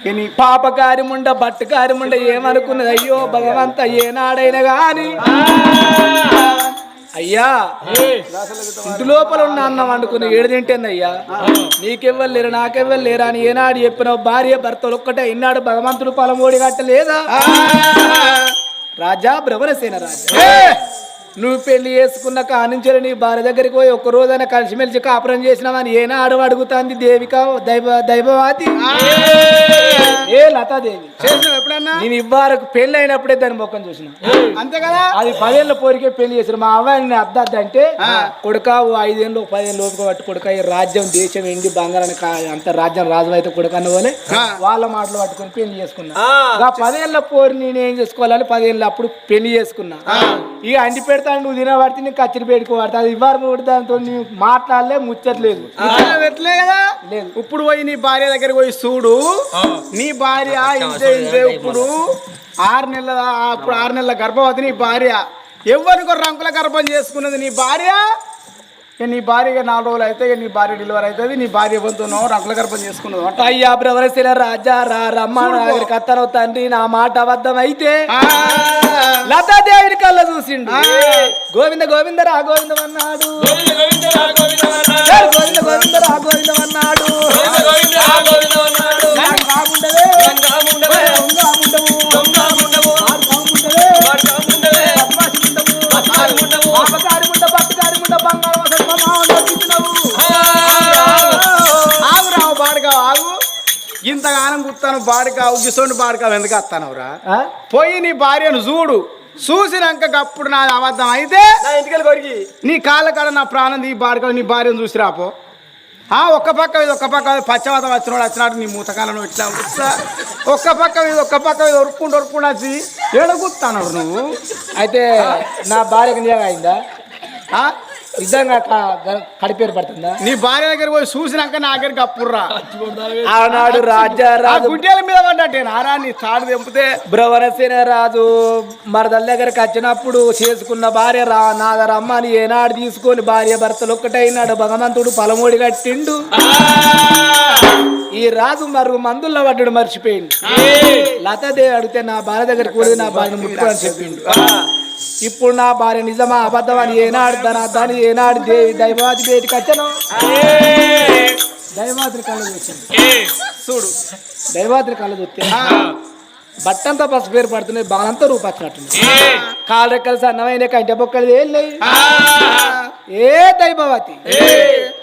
నీ పాప కార్యముండ బట్ట కార్యముండ ఏమనుకున్నది అయ్యో భగవంత ఏనాడైనా గాని అయ్యా ఇంటి లోపల ఉన్న అన్నం వండుకుని ఏడు తింటేంది అయ్యా నీకెవ్వరు లేరు నాకెవ్వరు లేరా అని ఏనాడు చెప్పిన భార్య భర్తలు ఒక్కటే ఇన్నాడు భగవంతుడు పొలమోడి గట్టలేదా రాజా భ్రమరసేన రాజా నువ్వు పెళ్ళి చేసుకున్న కానించలు నీ భార్య దగ్గరికి పోయి ఒక్క రోజైనా కలిసిమెలిసి కాపురం చేసినావని ఏనాడు అడుగుతాంది దేవిక దైవ దైవవాతి ఏ! లతాదేవి? ఎప్పుడన్నా? నేను ఇవ్వరకు పెళ్ళి అయినప్పుడే దాని ముఖం చూసిన. అంతే కదా? అది పదేళ్ళ పోరికే పెళ్ళి చేశారు. మా అవ్వాయిని అద్దద్దు అంటే కొడుక ఓ ఐదేళ్ళు పదిహేను లోపు పట్టు కొడుక ఈ రాజ్యం దేశం ఎండి బంగారాన్ని అంత రాజ్యం రాజు అయితే కొడుకు అన్న వాళ్ళే మాటలు పట్టుకొని పెళ్ళి చేసుకున్నా. పదేళ్ళ పోరి నేను ఏం చేసుకోవాలని పదేళ్ళు అప్పుడు పెళ్ళి చేసుకున్నా. ఇక అండి పెడతాను నువ్వు తినబడితే నీకు కచ్చిరి పెట్టుకో పడతా అది ఇవ్వరు కూడా దాంతో నీవు మాట్లాడలే ముచ్చట్లేదు. ముచ్చట ఎట్లే కదా? లేదు. ఇప్పుడు పోయి నీ భార్య దగ్గరికి పోయి చూడు. నీ భార్య ఇంతే ఇంతే ఇప్పుడు ఆరు నెలల అప్పుడు ఆరు నెలల గర్భవతి నీ భార్య. ఎవరికి రంకుల గర్భం చేసుకున్నది నీ భార్య? ఇక నీ భార్య ఇక నాలుగు రోజులు అయితే ఇక నీ భార్య డెలివరీ అవుతుంది నీ భార్య ఎవరితోనో రంకుల గర్భం చేసుకున్నది అంట. అయ్యా బ్రవరశిల రాజా రా రమ్మ అత్తనవు తండ్రి నా మాట అబద్ధం అయితే లతాదేవిని కళ్ళ చూసిండు. గోవింద గోవింద రా గోవిందం అన్నాడు గోవింద గోవింద రా గోవిందం అన్నాడు ఇంతగానం కుత్తాను బాడకావు గిసోండి బాడకావు ఎందుకు వస్తానవురా? పోయి నీ భార్యను చూడు చూసినాక అప్పుడు నా అబద్ధం అయితే నా ఇంటికి కొరికి నీ కాళ్ళ కాడ నా ప్రాణం నీ బాడకావు నీ భార్యను చూసి రాపో ఆ ఒక్క పక్క ఇది ఒక్క పక్క పచ్చవాత వచ్చినోడు వచ్చినాడు నీ మూతకాలను ఇట్లా. ఒక్క పక్క ఇది ఒక్క పక్క ఇది ఒరుక్కుంటూ ఒరుక్కుంటూ వచ్చి ఏడగుత్తాను నువ్వు అయితే నా భార్యకు నిజంగా అయిందా? నిజంగా కడిపేరు పడుతుందా? నీ భార్య దగ్గర పోయి చూసినాక నా దగ్గరికి అప్పుడురా ఆనాడు రాజా రాజు గుడ్డేల మీద పడ్డట్టే నారా నీ తాడు తెంపితే. భ్రవరసేన రాజు మరదల దగ్గరకు వచ్చినప్పుడు చేసుకున్న భార్య రా నాదరమ్మ అని ఏనాడు తీసుకొని భార్య భర్తలు ఒక్కటైనాడు. భగవంతుడు పలమోడి కట్టిండు. ఈ రాజు మరు మందుల్లో పడ్డాడు మర్చిపోయిండు. లతాదేవి అడిగితే నా భార్య దగ్గరికి పోయి నా భార్యను ముట్టుకోని చెప్పిండు. ఇప్పుడు నా భార్య నిజమా అబద్ధం అని ఏనాడు దాని దాని ఏనాడు దేవి దైవాది బయటికి వచ్చాను దైవాదిని కళ్ళు చూసాను చూడు. దైవాదిని కళ్ళు చూస్తే బట్టంతా పసుపు పేరు పడుతున్నాయి బాలంతా రూపచ్చినట్టుంది. కాళ్ళు రెక్కలు సన్నమైన కంటి బొక్కలు ఏం లేవు ఏ! దైవవతి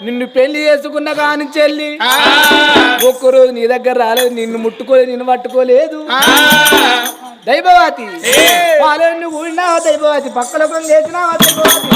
నిన్ను పెళ్ళి చేసుకున్న కాని చెల్లి. ఒక్కరోజు నీ దగ్గర రాలేదు నిన్ను ముట్టుకోలేదు నిన్ను పట్టుకోలేదు. దైవవతి పాలను ఊడినావా దైవవతి పక్కల లేచినావా దైవవతి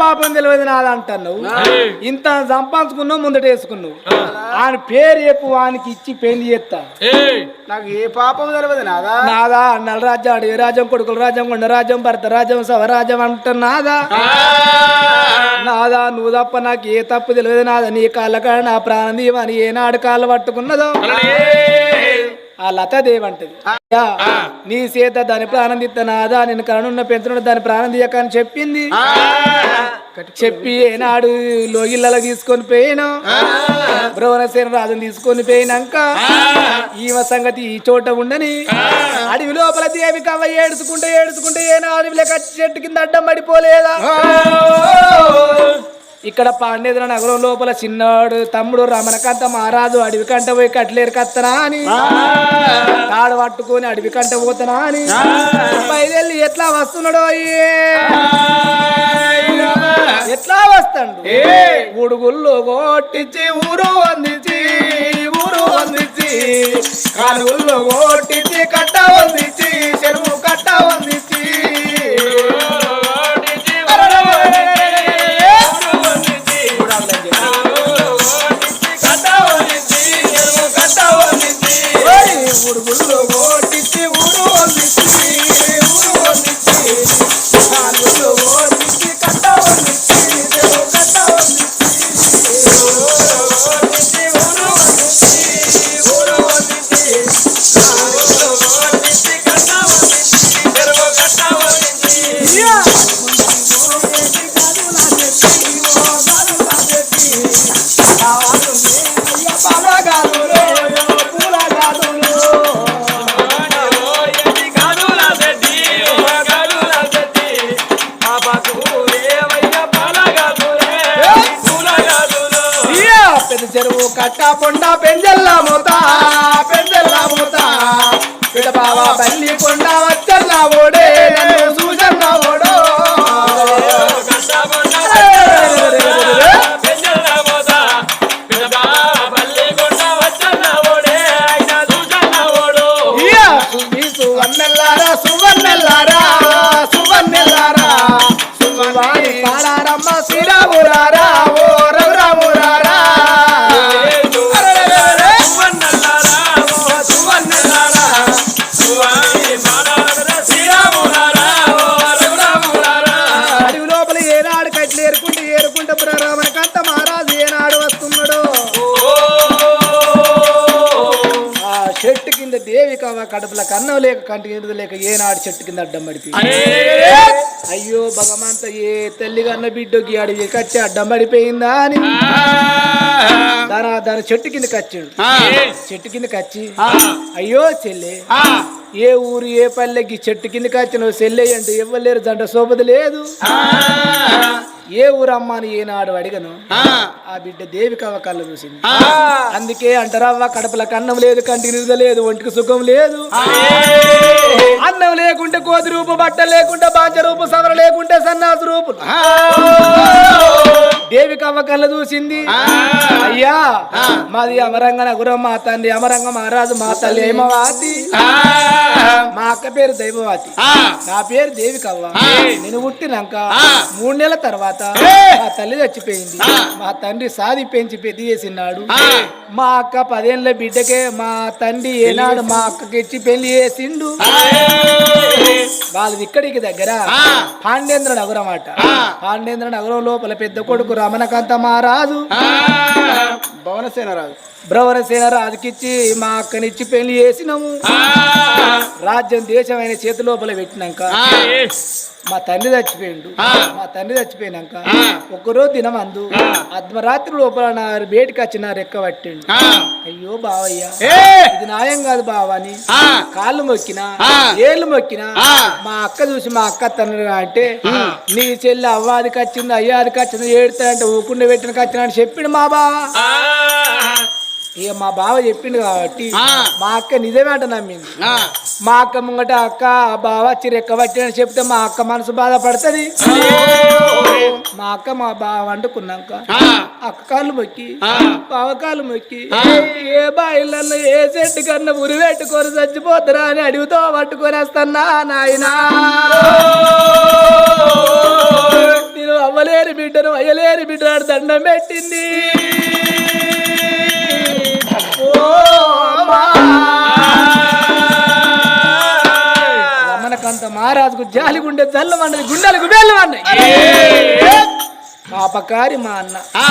పాపం తెలియదు నాదా అంటున్నావు ఇంత సంపాదించుకున్నావు ముందట వేసుకున్నావు. ఆయన పేరు చెప్పు వానికి ఇచ్చి పెళ్ళి చేస్తా. ఏయ్ నాకు ఏ పాపం తెలియదు నాదా? నాదా నల్ల రాజ్యం అడవి రాజ్యం కొడుకుల రాజ్యం కొండ రాజ్యం భర్త రాజ్యం సవరాజ్యం అంటున్నాదా నాదా. నువ్వు తప్ప నాకు ఏ తప్పు తెలియదు నాదా. నీ కాళ్ళ కాడ నా ప్రాణం దీవని ఏనాడు కాళ్ళు పట్టుకున్నదో. ఆ లతాదేవి అంటది నీ చేత దాని ప్రాణం తీస్తా నాదా నేను కనున్న పెంచున్న దాని ప్రాణం తీయక అని చెప్పింది చెప్పి ఏనాడు లోగిళ్ళలో తీసుకొని పోయినా. బ్రవణసేన రాజుని తీసుకొని పోయినాక ఈమె సంగతి ఈ చోట ఉండని అడవి లోపల దేవి కవ్వ ఏడుచుకుంటే ఏడుచుకుంటే ఏనా అడవిలో కచ్చి చెట్టు కింద అడ్డం పడిపోలేదా? ఇక్కడ పాండేంద్ర నగరం లోపల చిన్నాడు తమ్ముడు రమణకాంత మహారాజు అడవి కంట పోయి కట్లేరు కత్తనా అని. తాడు పట్టుకొని అడవి కంట పోతనా అని. బయలుదేరి ఎట్లా వస్తున్నాడో అయ్యే? ఎట్లా వస్తాడు? ఉడుగుల్లో కొట్టించి ఊరు అందించి ఊరు అందించి కాలుగుల్లో కొట్టించి కట్ట వందించి చెరువు కట్ట వందించి. పాడారమ్మ శ్రీరామురారా ఓ కడుపుల కన్నం లేక కంటి కింద లేక ఏనాడు చెట్టు కింద అడ్డం పడిపోయి. అయ్యో! భగవంత ఏ తల్లి కన్న బిడ్డకి అడవి కచ్చి అడ్డం పడిపోయిందా అని. దాని దాని చెట్టు కింద కచ్చాడు. చెట్టు కింద కచ్చి అయ్యో చెల్లె ఏ ఊరు ఏ పల్లెకి చెట్టు కింద కచ్చిన చెల్లె అంటే ఇవ్వలేరు జంట సోపది లేదు. ఏ ఊరు అమ్మాని ఏనాడు అడిగను ఆ. బిడ్డ దేవి కవ కళ్ళు చూసింది అందుకే అంటారవ్వ కడపల కన్నం లేదు కంటి నిరుద లేదు ఒంటికి సుఖం లేదు. అన్నం లేకుంటే కోతి రూపు బట్ట లేకుంటే బాంచ రూపు సవర లేకుంటే సన్నాసు రూపు. దేవి కవ్వ కళ్ళ చూసింది అయ్యా మాది అమరంగ నగురం మా తండ్రి అమరంగ మహారాజు మా తల్లి హేమవాతి. మా అక్క పేరు దైవవాతి. నా పేరు దేవి కవ్వ నేను పుట్టినాక మూడు నెలల తర్వాత మా తల్లి చచ్చిపోయింది. మా తండ్రి సాది పెంచి పెద్ద చేసినాడు. మా అక్క పదేళ్ళ బిడ్డకే మా తండ్రి ఏనాడు మా అక్కకి ఇచ్చి పెళ్ళి చేసిండు. వాళ్ళది ఇక్కడికి దగ్గర. పాండేంద్ర నగరం అట. పాండేంద్ర నగరం లోపల పెద్ద కొడుకు రమణకాంత మహారాజు. భవనసేన రాజు. బ్రవరసేన రాజుకిచ్చి మా అక్కనిచ్చి పెళ్ళి చేసినాము రాజ్యం దేశం ఆయన చేతి లోపల పెట్టినాక మా తండ్రి చచ్చిపోయిండు. మా తండ్రి చచ్చిపోయినాక ఆ. ఒక్కరోజు దినం అందు అర్ధరాత్రి లోపల నా బేటికి వచ్చి నా రెక్క పట్టిండు. అయ్యో బావయ్య ఇది న్యాయం కాదు బావా అని. కాళ్ళు మొక్కినా. ఏళ్ళు మొక్కినా. మా అక్క చూసి మా అక్క తండ్రి అంటే నీ చెల్లి అవ్వాదికి వచ్చింది అయ్యాదికి వచ్చింది ఏడుతా అంటే ఊకుండా పెట్టినకి వచ్చిన అని చెప్పిండు మా బావ ఇక మా బావ చెప్పిండు కాబట్టి. మా అక్క నిజమే అంట నమ్మింది. మా అక్క ముంగట అక్క ఆ బావ వచ్చి రెక్క పట్టి అని చెప్తే మా అక్క మనసు బాధపడుతుంది మా అక్క మా బావ వండుకున్నాక. అక్క కాళ్ళు మొక్కి. బావ కాళ్ళు మొక్కి. ఏ బాయిలల్లో ఏ చెట్టు కన్నా ఉరి పెట్టుకొని చచ్చిపోతారా అని అడుగుతో పట్టుకొని వస్తున్నా నాయనా నేను అవ్వలేని బిడ్డను అయ్యలేని బిడ్డ దండం పెట్టింది మహారాజుకు జాలి గుండె చల్లమన్నది గుండెలకు వెళ్ళమన్నాయి పాపకారి మా అన్న. ఆ.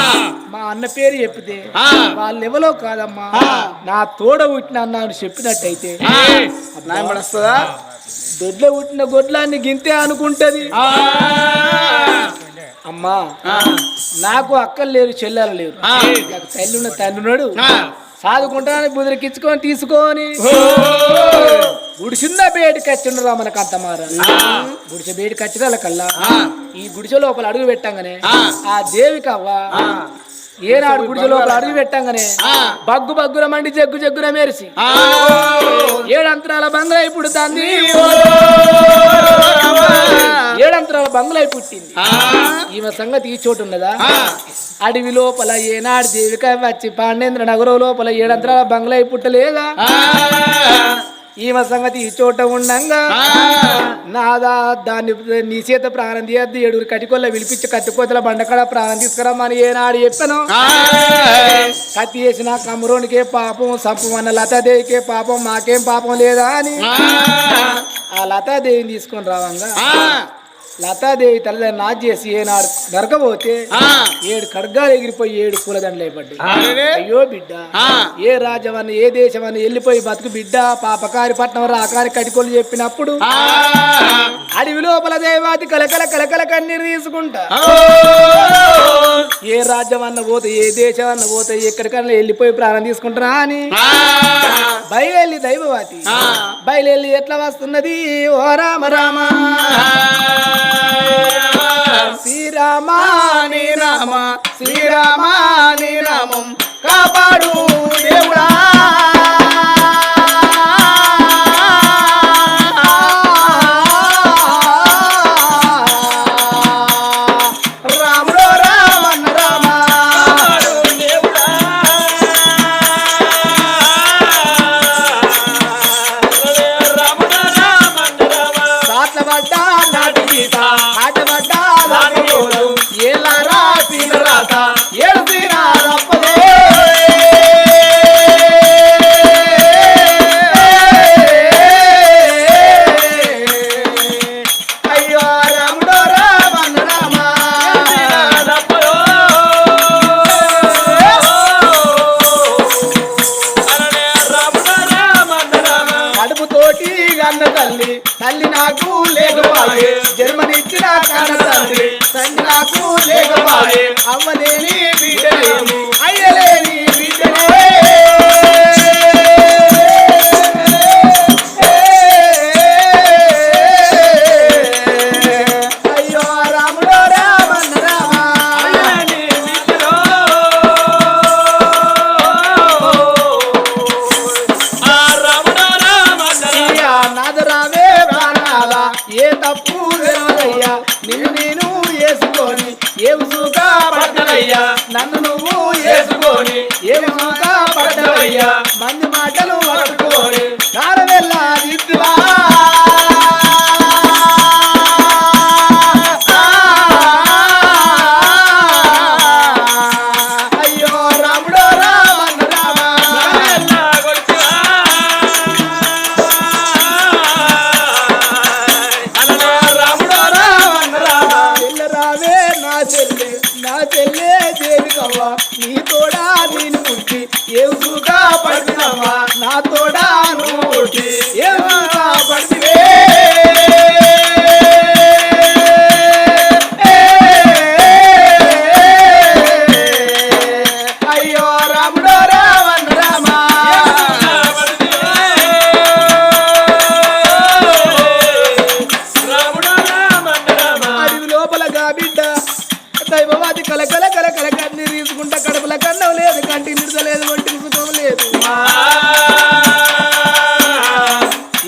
మా అన్న పేరు చెప్పితే ఆ. వాళ్ళు ఎవరో కాదమ్మా నా తోడ పుట్టిన అన్న అని చెప్పినట్టయితే దొడ్లో పుట్టిన గొడ్లాన్ని గింతే అనుకుంటది. అమ్మా నాకు అక్కలు లేరు చెల్లెలు లేరు. ఆ. నాకు తల్లి ఉన్న తండ్రి సాదుకుంటానని బుదిరికిచ్చుకొని తీసుకొని. గుడిసిందా బేడికి వచ్చిండు రా మనకు అంత మారా గుడిసె బేడికి వచ్చిన కల్లా ఈ గుడిసె లోపల అడుగు పెట్టంగానే ఆ. ఆ దేవికి అవ్వ ఏనాడు గుడిసె లోపల అడుగు పెట్టంగానే బగ్గు బగ్గుర మండి జగ్గు జగ్గున మెరిసి. ఏడంతరాల బంగ్లై పుడుతుంది ఏడంతరాల బంగ్లై పుట్టింది. ఈమె సంగతి ఈ చోటు ఉన్నదా? అడవి లోపల ఏనాడు దేవిక వచ్చి పాండేంద్ర నగరం లోపల ఏడంతరాల బంగ్లై పుట్టలేదా? ఈమె సంగతి ఈ చోట ఉండంగా. నాదా దాన్ని నీ చేత ప్రాణం తీయద్దు ఏడుగురు కటికొల్ల విలిపించి కత్తికోతల బండకడ ప్రాణం తీసుకురమ్మని ఏనాడు చెప్పాను. కత్తి చేసిన కమరోనికే పాపం సంపమన్న లతాదేవికే పాపం మాకేం పాపం లేదా అని. ఆ. లతాదేవిని తీసుకొని రావంగా. లతాదేవి తల్లిదండ్రులు నాజ్ చేసి ఏనాడు నరకపోతే ఏడు ఖడ్గాలు ఎగిరిపోయి ఏడు పూలదండలు అయిపడ్డాయి. అయ్యో బిడ్డ ఏ రాజ్యమని ఏ దేశమని వెళ్ళిపోయి బతుకు బిడ్డ పాపకారి పట్నం రాకారి కటికొలు చెప్పినప్పుడు అడవి లోపల దేవాతి కలకల కలకల కన్నీరు తీసుకుంటా. ఏ రాజ్యం అన్న పోతే ఏ దేశం అన్న పోతే ఎక్కడికన్నా వెళ్ళిపోయి ప్రాణం తీసుకుంటారా అని. బయలుదేరి దైవవాతి బయలుదేరి ఎట్లా వస్తున్నది? ఓ రామ రామ. శ్రీరామా శ్రీరామ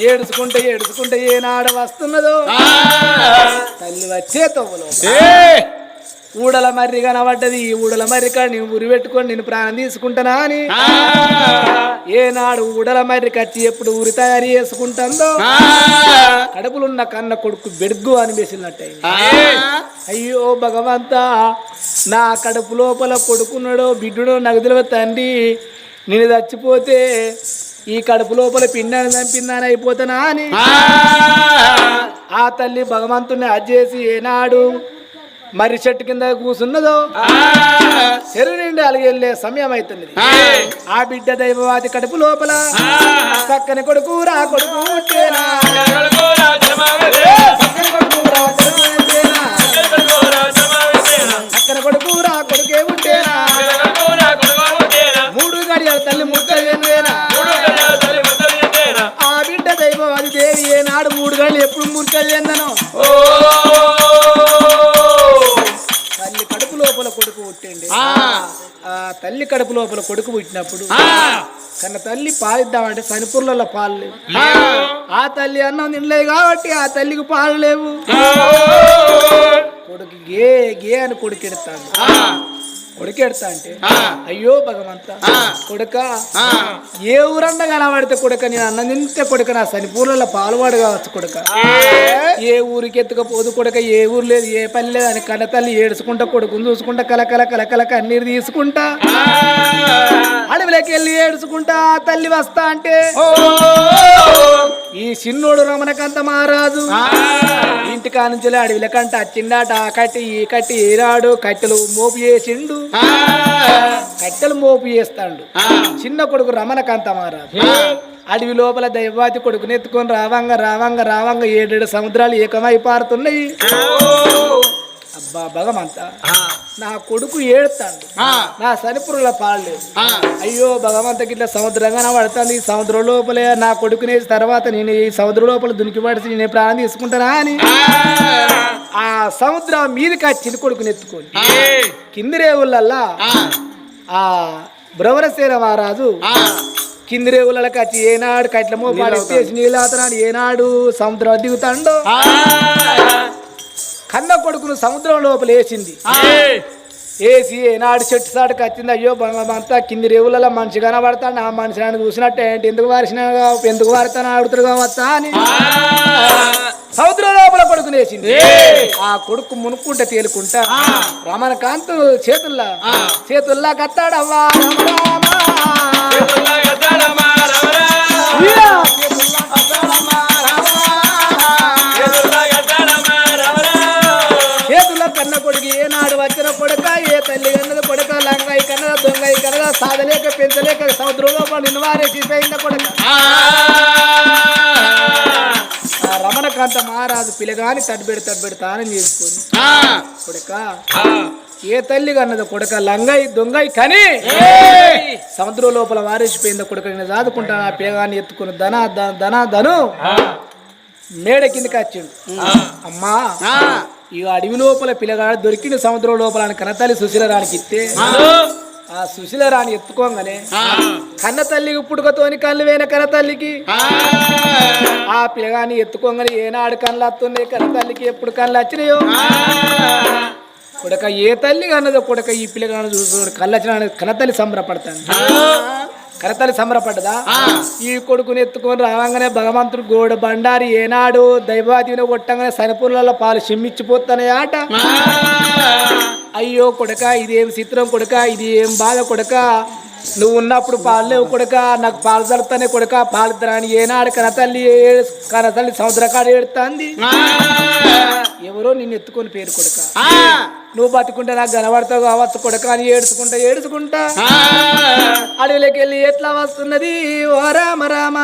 ఏడుచుకుంటే ఏడుచుకుంటే ఏనాడు వస్తున్నదో? తల్లి వచ్చే తవ్వలో. ఊడల మర్రి కనబడ్డది ఈ ఊడల మర్రి కాడ నేను ఉరి పెట్టుకొని నేను ప్రాణం తీసుకుంటానా అని? ఏనాడు ఊడల మర్రి కచ్చి ఎప్పుడు ఉరి తయారు చేసుకుంటుందో? కడుపులున్న కన్న కొడుకు బెడుగు అనిపించినట్టే అయ్యో భగవంతా నా కడుపు లోపల కొడుకున్నాడో బిడ్డుడో తెలియదు తండ్రి నేను చచ్చిపోతే ఈ కడుపు లోపల పిండాన్ని చంపిందని అయిపోతానా అని. ఆ. తల్లి భగవంతుని అజ్జేసి ఏనాడు మర్రి చెట్టు కింద కూసున్నదో నిండి అలిగెళ్ళే సమయం అవుతున్నది ఆ. బిడ్డ దైవవాది కడుపు లోపల చక్కని కొడుకు రా కొడుకు ఎప్పుడు చెందను తల్లి కడుపు లోపల కొడుకు పుట్టిండి ఆ. తల్లి కడుపు లోపల కొడుకు పుట్టినప్పుడు కన్న తల్లి పాలిద్దామంటే సనిపుర్లలో పాలు లేవు. ఆ. తల్లి అన్నం తినలేదు కాబట్టి ఆ తల్లికి పాలు లేవు. కొడుకు గే గే అని కొడుకెడతాడు కొడుకెడతా అంటే అయ్యో భగవంత కొడుక ఏ ఊరన్నా కనబడితే కొడుక నేను అన్నం తింటే కొడుక నా సనిపూర్లలో పాలువాడు కావచ్చు కొడుక. ఏ ఊరికి ఎత్తుకపోదు కొడుక ఏ ఊరు లేదు ఏ పని లేదు అని కన్న తల్లి ఏడుచుకుంటా కొడుకుని చూసుకుంటా కలకల కలకల కన్నీరు తీసుకుంటా. అడవిలోకి వెళ్ళి ఏడుచుకుంటా తల్లి వస్తా అంటే ఈ చిన్నోడు రమణకంత మహారాజు ఇంటి కానుంచి అడవిల కంట ఆ కట్టి ఈ కట్టి ఏరాడు కట్టెలు మోపు చేసిండు. కట్టెలు మోపు చేస్తాడు. చిన్న కొడుకు రమణకాంత మహారాజు. అడవి లోపల దైవాతి కొడుకుని ఎత్తుకొని రావంగ రావంగ రావంగ ఏడేడు సముద్రాలు ఏకమై పారుతున్నాయి. అబ్బా భగవంత. నా కొడుకు ఏడుతాడు. నా సనిపురుల పాడలేదు అయ్యో భగవంత గిట్ల సముద్రంగా పడుతుంది. ఈ సముద్రం లోపలే నా కొడుకునే తర్వాత నేను ఈ సముద్రం లోపల దునికి పడితే నేను ప్రాణం తీసుకుంటానా అని. ఆ. సముద్రం మీదకి వచ్చింది కొడుకుని ఎత్తుకొని కింది రేవులల్లా ఆ. బ్రవరసేన మహారాజు కింది రేవులకి వచ్చి ఏనాడు కట్లమో పాడేసి నీళ్ళాతనాడు ఏనాడు సముద్రం దిగుతాడో. కన్న కొడుకును సముద్రం లోపల వేసింది. వేసి ఏనాడు చెట్టు సాటుకు వచ్చింది అయ్యో అంతా కింది రేవులలో మనిషి కనబడతాడు. ఆ మనిషి నన్ను చూసినట్టే ఎందుకు వారిసిన ఎందుకు వారితాను అడుగుతాడు కావచ్చా అని. సముద్రం లోపల కొడుకుని వేసింది. ఆ కొడుకు మునుక్కుంటే తేలుకుంటా రమణకాంత్ చేతుల్లా చేతుల్లా కత్తాడవ్వా సాధలేక పెంచలేక సముద్రంలో నిన్ను వారేసి పోయింద కొడుక. ఆ. రమణకాంత మహారాజు పిల్లగాని తడిబెడి తడిబెడి తానం చేసుకొని కొడుక ఏ తల్లి కన్నది కొడుక లంగాయి దొంగయి కని సముద్రం లోపల వారేసిపోయింది కొడుక నేను చదువుకుంటా ఆ పిల్లగాని ఎత్తుకుని ధన ధన ధన మేడ కిందకి వచ్చిండు అమ్మా ఈ అడవి లోపల పిల్లగాడు దొరికిన సముద్రం లోపల అని కన్నతల్లి సుశీల రానికి ఇస్తే ఆ సుశీల రాణి ఎత్తుకోగానే కన్న తల్లికి పుట్టుకతోని కళ్ళు వేన కన్న తల్లికి. ఆ. పిల్లగాని ఎత్తుకోగానే ఏనాడు కళ్ళు వస్తున్నాయి కన్న తల్లికి ఎప్పుడు కళ్ళు వచ్చినాయో? కొడక ఏ తల్లి కన్నదో కొడక ఈ పిల్లగాను చూసు కళ్ళు వచ్చిన కన్న తల్లి సంబరపడతాను కరతల్లి సంబరపడ్డదా? ఈ కొడుకుని ఎత్తుకొని రావంగానే భగవంతుడు గోడ బండారి ఏనాడు దైవాదిని కొట్టంగానే సనపుర్లలో పాలు చిమ్మిచ్చిపోతానే ఆట. అయ్యో కొడక ఇదేం చిత్రం కొడక ఇది ఏం బాధ కొడక. నువ్వు ఉన్నప్పుడు పాలు లేవు కొడక నాకు పాలు జరుగుతానే కొడక పాలు తరాని ఏనాడు కనతల్లి ఏ- కనతల్లి సముద్రకాడ ఏడుతాంది. ఎవరో నిన్ను ఎత్తుకొని పేరు కొడక. నువ్వు బతుకుంటే నాకు కనబడతావు కావచ్చు కొడక అని ఏడుచుకుంటా ఏడుచుకుంటా. అడవిలోకి వెళ్ళి ఎట్లా వస్తున్నది? ఓ రామ రామ.